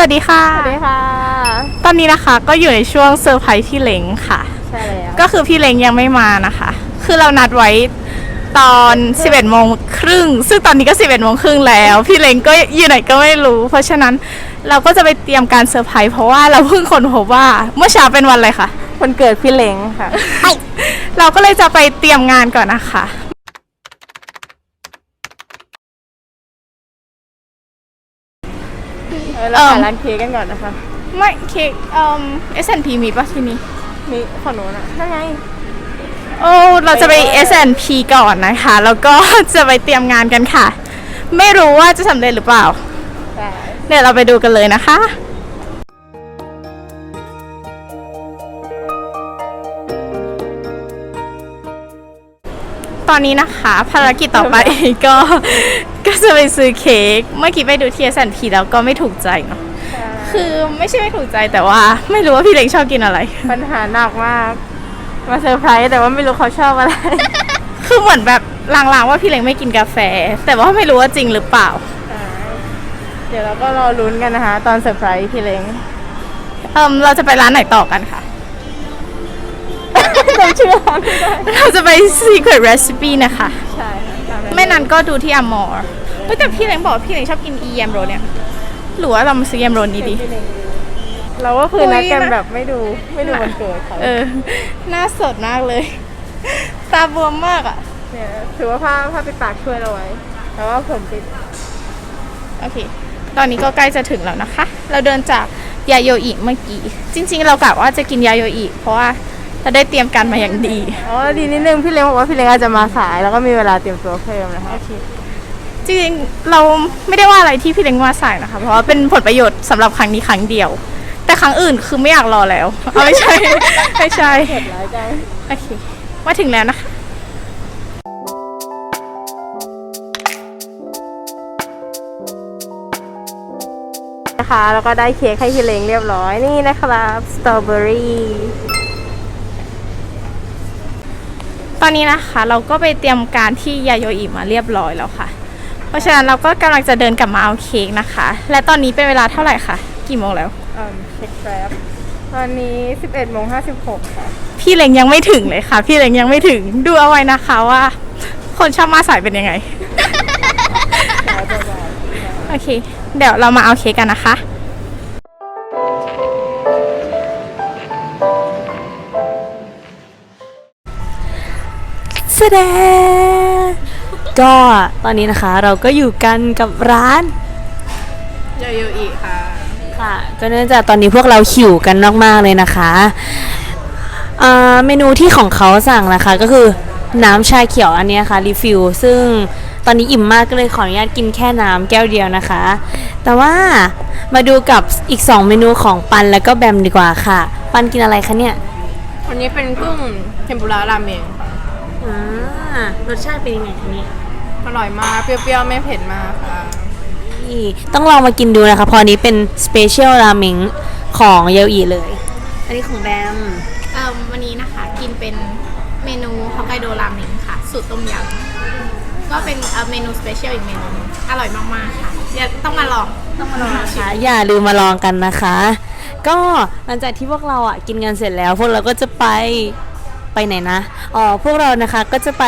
สวัสดีค่ะ สวัสดีค่ะ ตอนนี้นะคะก็อยู่ในช่วงเซอร์ไพรส์พี่เล้งค่ะ ใช่แล้ว ก็คือพี่เล้งยังไม่มานะคะ คือเรานัดไว้ตอน 11โมงครึ่ง ซึ่งตอนนี้ก็ 11โมงครึ่งแล้ว พี่เล้งก็อยู่ไหนก็ไม่รู้ เพราะฉะนั้นเราก็จะไปเตรียมการเซอร์ไพรส์เพราะว่าเราเพิ่งค้นพบว่าเมื่อเช้าเป็นวันอะไรคะ วันเกิดพี่เล้งค่ะ เราก็เลยจะไปเตรียมงานก่อนนะคะ เออเราหาร้านเค้กกันก่อนนะคะ ไม่เค้กเอ่อ S&P มีปะที่นี่มีฝั่งโน้นอะนั่นไง โอ้เราจะไปไปเลย S&P ก่อนนะคะ แล้วก็จะไปเตรียมงานกันค่ะ ไม่รู้ว่าจะสำเร็จหรือเปล่าใช่เดี๋ยวเราไปดูกันเลยนะคะ ตอนนี้นะคะ ภารกิจต่อไปก็ ก็จะไปซื้อเค้กเมื่อกี้ไปดูที่ S&P แล้วก็ไม่ถูกใจเนาะคือไม่ใช่ไม่ถูกใจแต่ว่า ไม่รู้ว่าพี่เล็กชอบกินอะไร ปัญหาหนักมาก มาเซอร์ไพรส์แต่ว่าไม่รู้เขาชอบอะไร คือเหมือนแบบลางๆว่าพี่เล็กไม่กินกาแฟ แต่ว่าไม่รู้ว่าจริงหรือเปล่า เดี๋ยวเราก็รอลุ้นกันนะคะ ตอนเซอร์ไพรส์พี่เล้งเอิมเราจะไปร้านไหนต่อกันคะจำชื่อร้านไม่ได้เราจะไป Secret Recipe นะคะ ใช่ค่ะไม่นั้นก็ดูที่อมอร์ แต่พี่เล้งบอกว่าพี่เล้งชอบกินอีแยมโรเนี่ยหรือว่าเรามาซื้อแยมโรนี้ดีพี่เล้งเราก็คือนัดกันอุ๊ยนะแบบไม่ดูไม่ดูวันเกิดเขาเออ หน้าสดมากเลย ตาบวมมากอะเนี่ยถือว่าผ้าผ้าปิดปากช่วยเราไว้ แต่ว่าผมปิดโอเค ตอนนี้ก็ใกล้จะถึงแล้วนะคะ เราเดินจากยาโยอิเมื่อกี้ จริง ๆ เรากะว่าจะกินยาโยอิเพราะว่าเราได้เตรียมการมาอย่างดี อ๋อ ดีนิดนึง พี่เล้งบอกว่าพี่เล้งอาจจะมาสาย แล้วก็มีเวลาเตรียมตัวเพิ่มนะคะ จริงๆเราไม่ได้ว่าอะไรที่พี่เล้งมาสายนะคะ เพราะว่าเป็นผลประโยชน์สำหรับครั้งนี้ครั้งเดียว แต่ครั้งอื่นคือไม่อยากรอแล้วเอาไม่ใช่ ไม่ใช่เผ็ดร้ายจังโอเคมาถึงแล้วนะคะ นะคะแล้วก็ได้เค้กให้พี่เล้งเรียบร้อยนี่นะครับสตรอเบอรี่ตอนนี้นะคะเราก็ไปเตรียมการที่ยาโยอิมาเรียบร้อยแล้วค่ะเพ ราะฉะนั้นเราก็กำลังจะเดินกลับมาเอาเค้กนะคะ และตอนนี้เป็นเวลาเท่าไหร่คะกี่โมงแล้วอืมเช็คแกร็บตอนนี้ 11โมง56 ค่ะ พี่เล็งยังไม่ถึงเลยค่ะ พี่เล็งยังไม่ถึงดูเอาไว้นะคะว่า คนชอบมาสายเป็นยังไง โอเค เดี๋ยวเรามาเอาเค้กกันนะคะแสดง ก็ตอนนี้นะคะเราก็อยู่กันกับร้านยาโยอิค่ะ ค่ะ ก็เนื่องจากตอนนี้พวกเราหิวกันมากๆเลยนะคะอ่าเมนูที่ของเขาสั่งนะคะก็คือน้ำชาเขียวอันเนี้ยค่ะรีฟิลซึ่งตอนนี้อิ่มมากก็เลยขออนุญาตกินแค่น้ำแก้วเดียวนะคะ แต่ว่ามาดูกับอีก 2 เมนูของปันแล้วก็แบมดีกว่าค่ะ ปันกินอะไรคะเนี่ยวันนี้เป็นกุ้งเทมปุระราเมงอ่ารสชาติเป็นยังไงคะเนี่ย อร่อยมาก เปรี้ยวๆ ไม่เผ็ดมากค่ะ นี่ต้องลองมากินดูนะคะเพราะอันนี้เป็นสเปเชียลราเมงของเยลอีเลย อันนี้ของแบมเอ่อวันนี้นะคะกินเป็นเมนูฮอกไกโดราเมงค่ะ สูตรต้มยำก็เป็นเอ่อเมนูสเปเชียลอีกเมนูหนึ่งอร่อยมากๆค่ะเดี๋ยวต้องมาลองต้องมาลองนะคะอย่าลืมมาลองกันนะคะ ก็หลังจากที่พวกเราอะกินกันเสร็จแล้ว พวกเราก็จะไป ไปไหนนะอ๋อพวกเรานะคะก็จะไป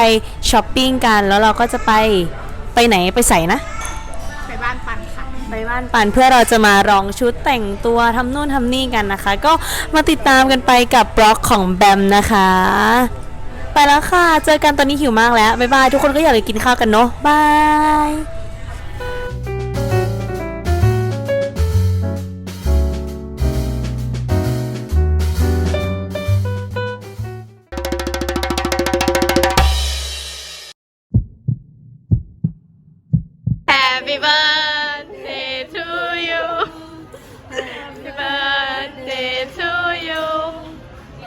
ช้อปปิ้งกันแล้วเราก็จะไปไปไหนไปใส่นะ ไปบ้านปันค่ะ ไปบ้านปันเพื่อเราจะมาลองชุดแต่งตัวทำนู่นทำนี่กันนะคะ ก็มาติดตามกันไปกับบล็อกของแบมนะคะ ไปแล้วค่ะ เจอกันตอนนี้หิวมากแล้ว บ๊ายบาย ทุกคนก็อยากไปกินข้าวกันเนาะบาย Happy birthday to you Happy birthday to you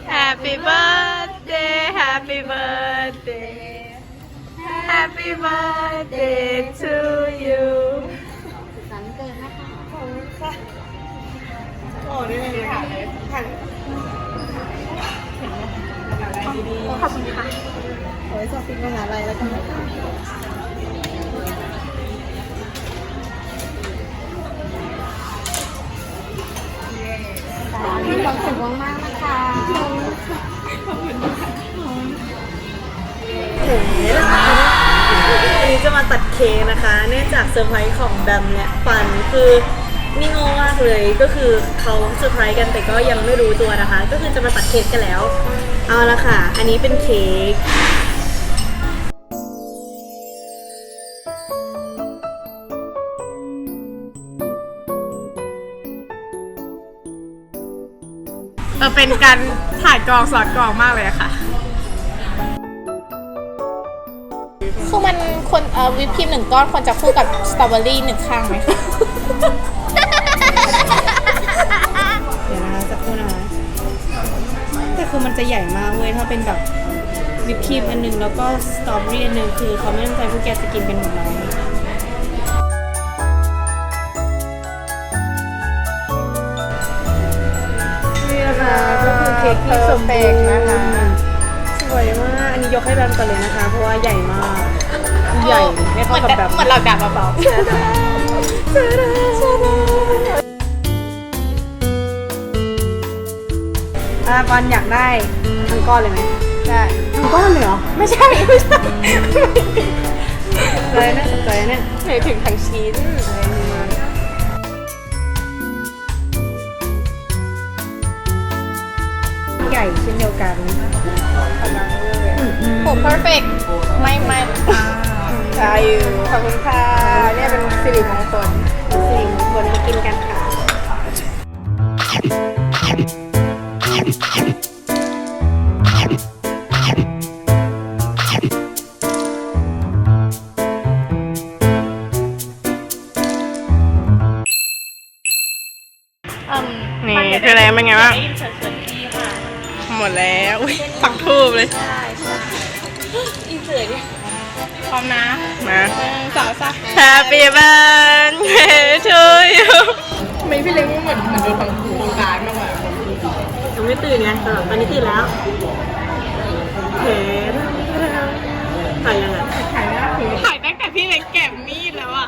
Happy birthday Happy birthday Happy birthday to you เนี้จะมาตัดเค้กนะคะ เนื่องจากเซอร์ไพรส์ของแบมเนี่ยฟันคือนี่งงมากเลยก็คือเขาเซอร์ไพรส์กันแต่ก็ยังไม่รู้ตัวนะคะ ก็คือจะมาตัดเค้กกันแล้ว เอาละค่ะ อันนี้เป็นเค้กเออเป็นการถ่ายกองสอดกองมากเลยอะค่ะ คือมันควรเอ่อวิปครีมหนึ่งก้อนควรจะคู่กับสตรอเบอรี่หนึ่งข้างไหมคะเดี๋ยวนะคะสักครู่นะคะแต่คือมันจะใหญ่มากเว้ยถ้าเป็นแบบวิปครีมอันหนึงแล้วก็สตรอเบอรี่อันหนึงคือเขาไม่ตั้งใจพวกแกจะกินกันหมดเลยนี่นะคะก็คือเค้กที่สมบูรณ์นะคะ ยกให้แบมก่อนเลยนะคะ เพราะว่าใหญ่มาก ใหญ่ไม่เท่ากับแบบเหมือนเราดับเบาอะปอนอยากได้ทั้งก้อนเลยไหมๆได้ทั้งก้อนเลยเหรอ ไม่ใช่ ไม่ใช่เลยน่าสนใจเนี่ยหมายถึงทั้งชิ้นใหญ่เช่นเดียวกัน โอ้ perfect ไม่ไม่ใช่อยู่ขอบคุณค่ะเนี่ยเป็นสิริมงคลสิ่งคนมากินกันค่ะนี่คืออะไรเป็นไงบ้าง หมดแล้ว อุ๊ยปักทูบเลย อีเจ๋ยพร้อมนะมาสาวซ่า Happy birthday to you ไม่พี่เล็กเหมือนเหมือนโดนฟังคูการมากกว่ายังไม่ตื่นไงต่ตอนนี้ตื่นแล้วเห็นถ่ายยังไงถ่ายหน้าถ่ายตั้งแต่พี่เล็กแก็บมีดแล้วอะ